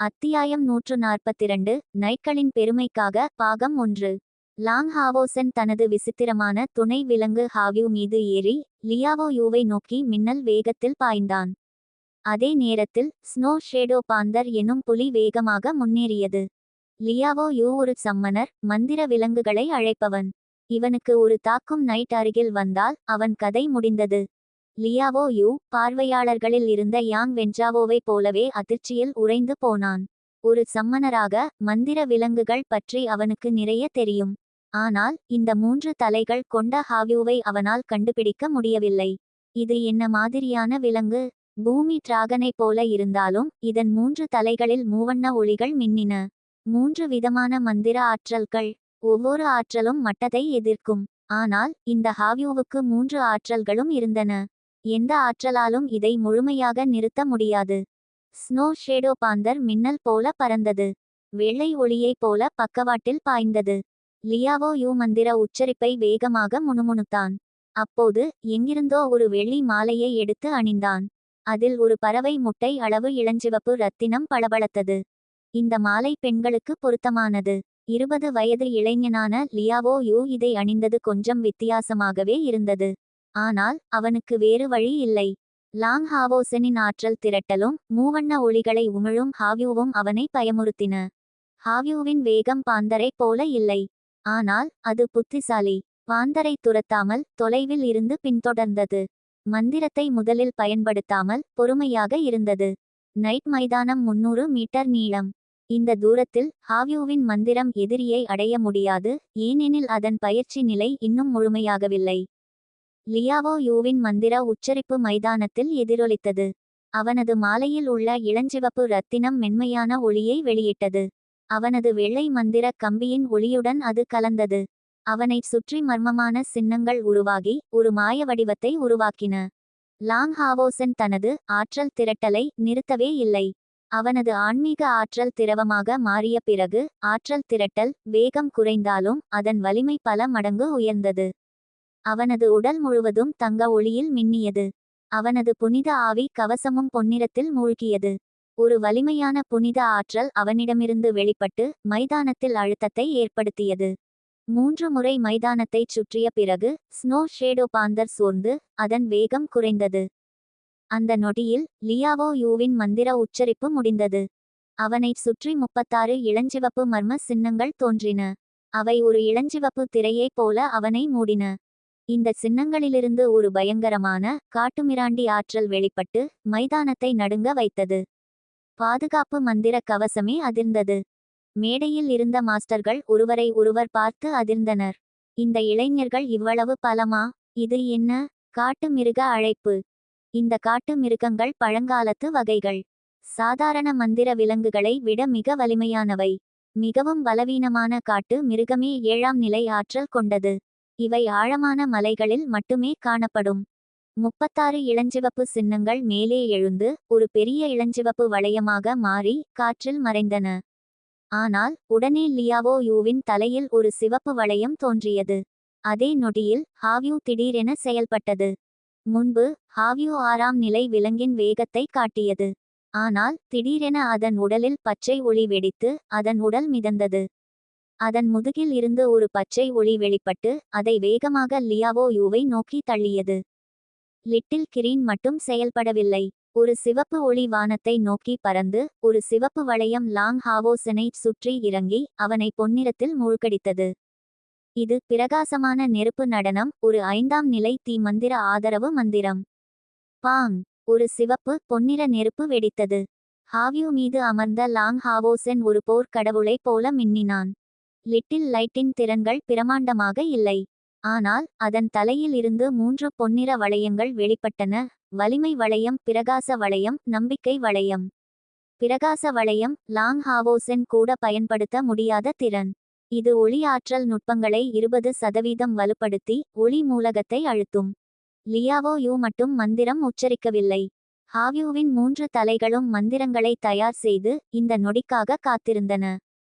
அத்தியாயம் நூற்று நாற்பத்திரண்டு நைட்களின் பெருமைக்காக பாகம் ஒன்று. லாங் ஹாவோசன் தனது விசித்திரமான துணை விலங்கு ஹாவியூ மீது ஏறி லியாவோ யூவை நோக்கி மின்னல் வேகத்தில் பாய்ந்தான். அதே நேரத்தில் ஸ்னோ ஷேடோ பாந்தர் எனும் புலி வேகமாக முன்னேறியது. லியாவோ யூ ஒரு சம்மனர் மந்திர விலங்குகளை அழைப்பவன். இவனுக்கு ஒரு தாக்கும் நைட் அருகில் வந்தால் அவன் கதை முடிந்தது. லியாவோ யூ பார்வையாளர்களில் இருந்த யாங் வென்ஜாவோவைப் போலவே அதிர்ச்சியில் உறைந்து போனான். ஒரு சம்மனராக மந்திர விலங்குகள் பற்றி அவனுக்கு நிறைய தெரியும். ஆனால் இந்த மூன்று தலைகள் கொண்ட ஹாவியூவை அவனால் கண்டுபிடிக்க முடியவில்லை. இது என்ன மாதிரியான விலங்கு? பூமி டிராகனைப் போல இருந்தாலும் இதன் மூன்று தலைகளில் மூவண்ண ஒளிகள் மின்னின. மூன்று விதமான மந்திர ஆற்றல்கள். ஒவ்வொரு ஆற்றலும் மட்டத்தை எதிர்க்கும். ஆனால் இந்த ஹாவியூவுக்கு மூன்று ஆற்றல்களும் இருந்தன. எந்த ஆற்றலாலும் இதை முழுமையாக நிறுத்த முடியாது. ஸ்னோ ஷேடோ பாந்தர் மின்னல் போல பறந்தது. வெள்ளை ஒளியைப் போல பக்கவாட்டில் பாய்ந்தது. லியாவோ யூ மந்திர உச்சரிப்பை வேகமாக முணுமுணுத்தான். அப்போது எங்கிருந்தோ ஒரு வெள்ளி மாலையை எடுத்து அணிந்தான். அதில் ஒரு பறவை முட்டை அளவு இளஞ்சிவப்பு ரத்தினம் பளபளத்தது. இந்த மாலை பெண்களுக்கு பொருத்தமானது. இருபது வயது இளைஞனான லியாவோ யூ இதை அணிந்தது கொஞ்சம் வித்தியாசமாகவே இருந்தது. ஆனால் அவனுக்கு வேறு வழி இல்லை. லாங் ஹாவோசனின் ஆற்றல் திரட்டலும் மூவண்ண ஒளிகளை உமிழும் ஹாவ்யூவும் அவனை பயமுறுத்தின. ஹாவியூவின் வேகம் பாந்தரை போல இல்லை. ஆனால் அது புத்திசாலி. பாந்தரை துரத்தாமல் தொலைவில் இருந்து பின்தொடர்ந்தது. மந்திரத்தை முதலில் பயன்படுத்தாமல் பொறுமையாக இருந்தது. நைட் மைதானம் முன்னூறு மீட்டர் நீளம். இந்த தூரத்தில் ஹாவியூவின் மந்திரம் எதிரியை அடைய முடியாது ஏனெனில் அதன் பயிற்சி நிலை இன்னும் முழுமையாகவில்லை. லியாவோ யூவின் மந்திர உச்சரிப்பு மைதானத்தில் எதிரொலித்தது. அவனது மாலையில் உள்ள இளஞ்சிவப்பு ரத்தினம் மென்மையான ஒளியை வெளியிட்டது. அவனது வெள்ளை மந்திர கம்பியின் ஒளியுடன் அது கலந்தது. அவனைச் சுற்றி மர்மமான சின்னங்கள் உருவாகி ஒரு மாய வடிவத்தை உருவாக்கின. லாங் ஹாவோசன் தனது ஆற்றல் திரட்டலை நிறுத்தவே இல்லை. அவனது ஆன்மீக ஆற்றல் திரவமாக மாறிய பிறகு ஆற்றல் திரட்டல் வேகம் குறைந்தாலும் அதன் வலிமை பல மடங்கு உயர்ந்தது. அவனது உடல் முழுவதும் தங்க ஒளியில் மின்னியது. அவனது புனித ஆவி கவசமும் பொன்னிறத்தில் மூழ்கியது. ஒரு வலிமையான புனித ஆற்றல் அவனிடமிருந்து வெளிப்பட்டு மைதானத்தில் அழுத்தத்தை ஏற்படுத்தியது. மூன்று முறை மைதானத்தைச் சுற்றிய பிறகு ஸ்னோ ஷேடோ பாந்தர் சோர்ந்து அதன் வேகம் குறைந்தது. அந்த நொடியில் லியாவோ யூவின் மந்திர உச்சரிப்பு முடிந்தது. அவனைச் சுற்றி முப்பத்தாறு இளஞ்சிவப்பு மர்ம சின்னங்கள் தோன்றின. அவை ஒரு இளஞ்சிவப்பு திரையைப் போல அவனை மூடின. இந்த சின்னங்களிலிருந்து ஒரு பயங்கரமான காட்டுமிராண்டி ஆற்றல் வெளிப்பட்டு மைதானத்தை நடுங்க வைத்தது. பாதுகாப்பு மந்திர கவசமே அதிர்ந்தது. மேடையில் இருந்த மாஸ்டர்கள் ஒருவரை ஒருவர் பார்த்து அதிர்ந்தனர். இந்த இளைஞர்கள் இவ்வளவு பலமா? இது என்ன? காட்டு மிருக அழைப்பு. இந்த காட்டு மிருகங்கள் பழங்காலத்து வகைகள். சாதாரண மந்திர விலங்குகளை விட மிக வலிமையானவை. மிகவும் பலவீனமான காட்டு மிருகமே ஏழாம் நிலை ஆற்றல் கொண்டது. இவை ஆழமான மலைகளில் மட்டுமே காணப்படும். முப்பத்தாறு இளஞ்சிவப்பு சின்னங்கள் மேலே எழுந்து ஒரு பெரிய இளஞ்சிவப்பு வளையமாக மாறி காற்றில் மறைந்தன. ஆனால் உடனே லியாவோ யூவின் தலையில் ஒரு சிவப்பு வளையம் தோன்றியது. அதே நொடியில் ஹாவ்யூ திடீரென செயல்பட்டது. முன்பு ஹாவ்யூ ஆறாம் நிலை விலங்கின் வேகத்தை காட்டியது. ஆனால் திடீரென அதன் உடலில் பச்சை ஒளி வெடித்து அதன் உடல் மிதந்தது. அதன் முதுகில் இருந்து ஒரு பச்சை ஒளி வெளிப்பட்டு அதை வேகமாக லியாவோ யூவை நோக்கி தள்ளியது. லிட்டில் கிரீன் மட்டும் செயல்படவில்லை. ஒரு சிவப்பு ஒளி வானத்தை நோக்கி பறந்து ஒரு சிவப்பு வளையம் லாங் ஹாவோசனை சுற்றி இறங்கி அவனை பொன்னிறத்தில் மூழ்கடித்தது. இது பிரகாசமான நெருப்பு நடனம் ஒரு ஐந்தாம் நிலை தீ மந்திர ஆதரவு மந்திரம். பாங்! ஒரு சிவப்பு பொன்னிற நெருப்பு வெடித்தது. ஹாவ்யூ மீது அமர்ந்த லாங் ஹாவோசென் ஒரு போர் கடவுளைப் போல மின்னினான். லிட்டில் லைட்டின் திறன்கள் பிரமாண்டமாக இல்லை. ஆனால் அதன் தலையில் இருந்து மூன்று பொன்னிற வளையங்கள் வெளிப்பட்டன. வலிமை வளையம் பிரகாச வளையம் நம்பிக்கை வளையம். பிரகாச வளையம் லாங் ஹாவோசென் கூட பயன்படுத்த முடியாத திறன். இது ஒளி ஆற்றல் நுட்பங்களை இருபது சதவீதம் வலுப்படுத்தி ஒளி மூலகத்தை அழுத்தும். லியாவோ யூ மட்டும் மந்திரம் உச்சரிக்கவில்லை. ஹாவ்யூவின் மூன்று தலைகளும் மந்திரங்களை தயார் செய்து இந்த நொடிக்காக காத்திருந்தன.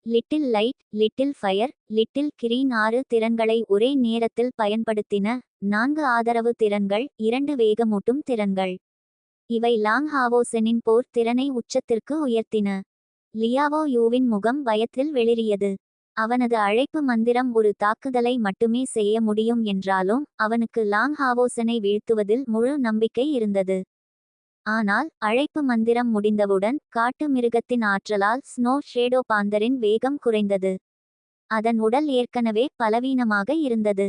Little light little fire little green ஆறு திறன்களை ஒரே நேரத்தில் பயன்படுத்தின நான்கு ஆதரவு திறன்கள் இரண்டு வேகமூட்டும் திறன்கள். இவை லாங் ஹாவோசெனின் போர் திறனை உச்சத்திற்கு உயர்த்தின. லியாவோ யூவின் முகம் பயத்தில் வெளிரியது அவனது அழைப்பு மந்திரம் ஒரு தாக்குதலை மட்டுமே செய்ய முடியும் என்றாலும் அவனுக்கு லாங் ஹாவோசனை வீழ்த்துவதில் முழு நம்பிக்கை இருந்தது. ஆனால் அழைப்பு மந்திரம் முடிந்தவுடன் காட்டு மிருகத்தின் ஆற்றலால் ஸ்னோ ஷேடோ பாந்தரின் வேகம் குறைந்தது. அதன் உடல் ஏற்கனவே பலவீனமாக இருந்தது.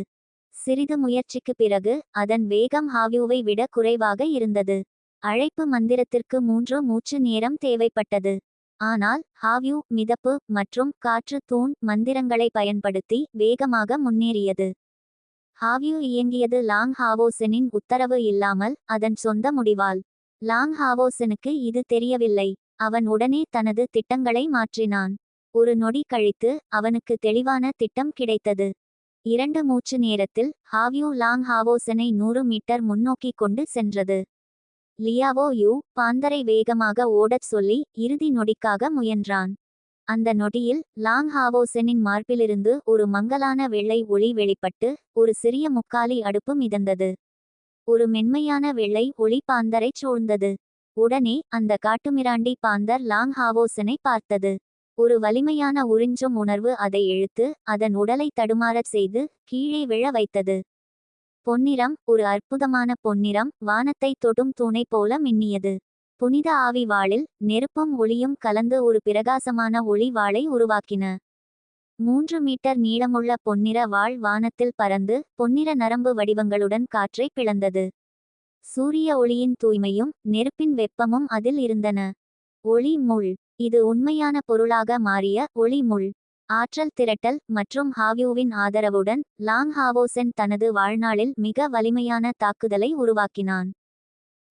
சிறிது முயற்சிக்கு பிறகு அதன் வேகம் ஹாவியூவை விட குறைவாக இருந்தது. அழைப்பு மந்திரத்திற்கு மூன்று மூச்சு நேரம் தேவைப்பட்டது. ஆனால் ஹாவ்யூ மிதப்பு மற்றும் காற்று தூண் மந்திரங்களை பயன்படுத்தி வேகமாக முன்னேறியது. ஹாவ்யூ இயங்கியது லாங் ஹாவோசனின் உத்தரவு இல்லாமல் அதன் சொந்த முடிவால். லாங் ஹாவோசனுக்கு இது தெரியவில்லை. அவன் உடனே தனது திட்டங்களை மாற்றினான். ஒரு நொடி கழித்து அவனுக்கு தெளிவான திட்டம் கிடைத்தது. இரண்டு மூச்சு நேரத்தில் ஹாவியூ லாங் ஹாவோசனை நூறு மீட்டர் முன்னோக்கி கொண்டு சென்றது. லியாவோ யூ பாந்தரை வேகமாக ஓடச் சொல்லி இறுதி நொடிக்காக முயன்றான். அந்த நொடியில் லாங் ஹாவோசனின் மார்பிலிருந்து ஒரு மங்கலான வெள்ளை ஒளி வெளிப்பட்டு ஒரு சிறிய முக்காலி அடுப்பு மிதந்தது. ஒரு மென்மையான வெள்ளை ஒளி பாந்தரைச் சூழ்ந்தது. உடனே அந்த காட்டுமிராண்டி பாந்தர் லாங் ஹாவோசனை பார்த்தது. ஒரு வலிமையான உறிஞ்சும் உணர்வு அதை இழுத்து அதன் உடலை தடுமாறச் செய்து கீழே விழ வைத்தது. பொன்னிறம் ஒரு அற்புதமான பொன்னிறம் வானத்தை தொடும் தூணை போல மின்னியது. புனித ஆவி வாளில் நெருப்பும் ஒளியும் கலந்து ஒரு பிரகாசமான ஒளி வாளை உருவாக்கின. மூன்று மீட்டர் நீளமுள்ள பொன்னிற வாள் வானத்தில் பறந்து பொன்னிற நரம்பு வடிவங்களுடன் காற்றை பிளந்தது. சூரிய ஒளியின் தூய்மையும் நெருப்பின் வெப்பமும் அதில் இருந்தன. ஒளி முள். இது உண்மையான பொருளாக மாறிய ஒளி முள். ஆற்றல் திரட்டல் மற்றும் ஹாவியூவின் ஆதரவுடன் லாங் ஹாவோசென் தனது வாழ்நாளில் மிக வலிமையான தாக்குதலை உருவாக்கினான்.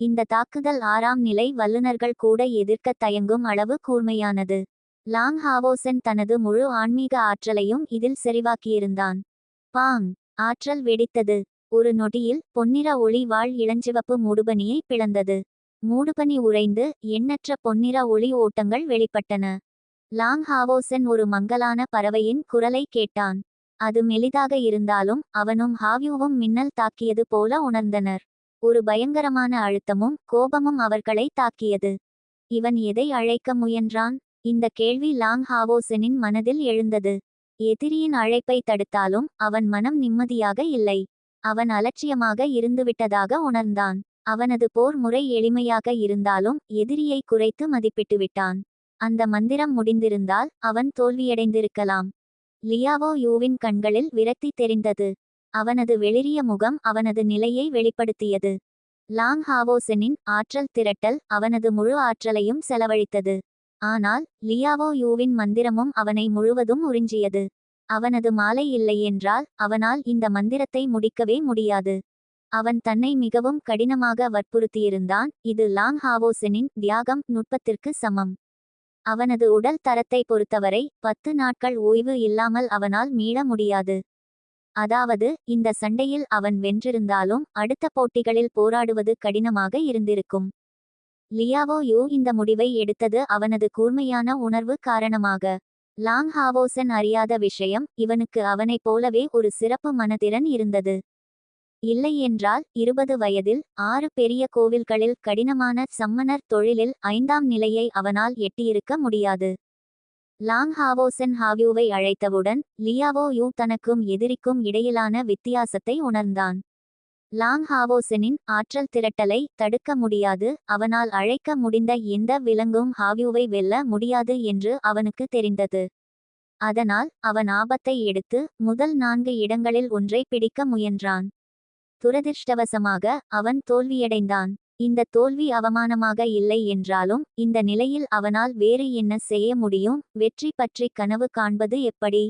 இந்த தாக்குதல் ஆறாம் நிலை வல்லுநர்கள் கூட எதிர்க்கத் தயங்கும் அளவு கூர்மையானது. லாங் ஹாவோசன் தனது முழு ஆன்மீக ஆற்றலையும் இதில் செறிவாக்கியிருந்தான். பாங்! ஆற்றல் வெடித்தது. ஒரு நொடியில் பொன்னிற ஒளி வாழ் இளஞ்சிவப்பு மூடுபனியை பிளந்தது. மூடுபனி உறைந்து எண்ணற்ற பொன்னிற ஒளி ஓட்டங்கள் வெளிப்பட்டன. லாங் ஹாவோசன் ஒரு மங்கலான பறவையின் குரலை கேட்டான். அது மெலிதாக இருந்தாலும் அவனும் ஹாவியூவும் மின்னல் தாக்கியது போல உணர்ந்தனர். ஒரு பயங்கரமான அழுத்தமும் கோபமும் அவர்களை தாக்கியது. இவன் எதை அழைக்க முயன்றான்? இந்த கேள்வி லாங் ஹாவோசனின் மனதில் எழுந்தது. எதிரியின் அழைப்பை தடுத்தாலும் அவன் மனம் நிம்மதியாக இல்லை. அவன் அலட்சியமாக இருந்துவிட்டதாக உணர்ந்தான். அவனது போர் முறை எளிமையாக இருந்தாலும் எதிரியை குறைத்து மதிப்பிட்டுவிட்டான் அந்த மந்திரம் முடிந்திருந்தால் அவன் தோல்வியடைந்திருக்கலாம். லியாவோ யூவின் கண்களில் விரக்தி தெரிந்தது. அவனது வெளிரிய முகம் அவனது நிலையை வெளிப்படுத்தியது. லாங் ஹாவோசனின் ஆற்றல் திரட்டல் அவனது முழு ஆற்றலையும் செலவழித்தது. ஆனால் லியாவோ யூவின் மந்திரமும் அவனை முழுவதும் உறிஞ்சியது. அவனது மாலை இல்லையென்றால் அவனால் இந்த மந்திரத்தை முடிக்கவே முடியாது. அவன் தன்னை மிகவும் கடினமாக வற்புறுத்தியிருந்தான். இது லாங் ஹாவோசனின் தியாகம் நுட்பத்திற்கு சமம். அவனது உடல் தரத்தை பொறுத்தவரை பத்து நாட்கள் ஓய்வு இல்லாமல் அவனால் மீள முடியாது. அதாவது இந்த சண்டையில் அவன் வென்றிருந்தாலும் அடுத்த போட்டிகளில் போராடுவது கடினமாக இருந்திருக்கும். லியாவோ யூ இந்த முடிவை எடுத்தது அவனது கூர்மையான உணர்வு காரணமாக. லாங் ஹாவோசன் அறியாத விஷயம் இவனுக்கு அவனைப் போலவே ஒரு சிறப்பு மனதிறன் இருந்தது. இல்லையென்றால் இருபது வயதில் ஆறு பெரிய கோவில்களில் கடினமான சம்மனர் தொழிலில் ஐந்தாம் நிலையை அவனால் எட்டியிருக்க முடியாது. லாங் ஹாவோசன் ஹாவ்யூவை அழைத்தவுடன் லியாவோ யூ தனக்கும் எதிரிக்கும் இடையிலான வித்தியாசத்தை உணர்ந்தான். லாங் ஹாவோசனின் ஆற்றல் திரட்டலை தடுக்க முடியாது அவனால் அழைக்க முடிந்த எந்த விலங்கும் ஹாவியூவை வெல்ல முடியாது என்று அவனுக்கு தெரிந்தது. அதனால் அவன் ஆபத்தை எடுத்து முதல் நான்கு இடங்களில் ஒன்றை பிடிக்க முயன்றான். துரதிர்ஷ்டவசமாக அவன் தோல்வியடைந்தான். இந்த தோல்வி அவமானமாக இல்லை என்றாலும் இந்த நிலையில் அவனால் வேறு என்ன செய்ய முடியும் வெற்றி பற்றி கனவு காண்பது எப்படி?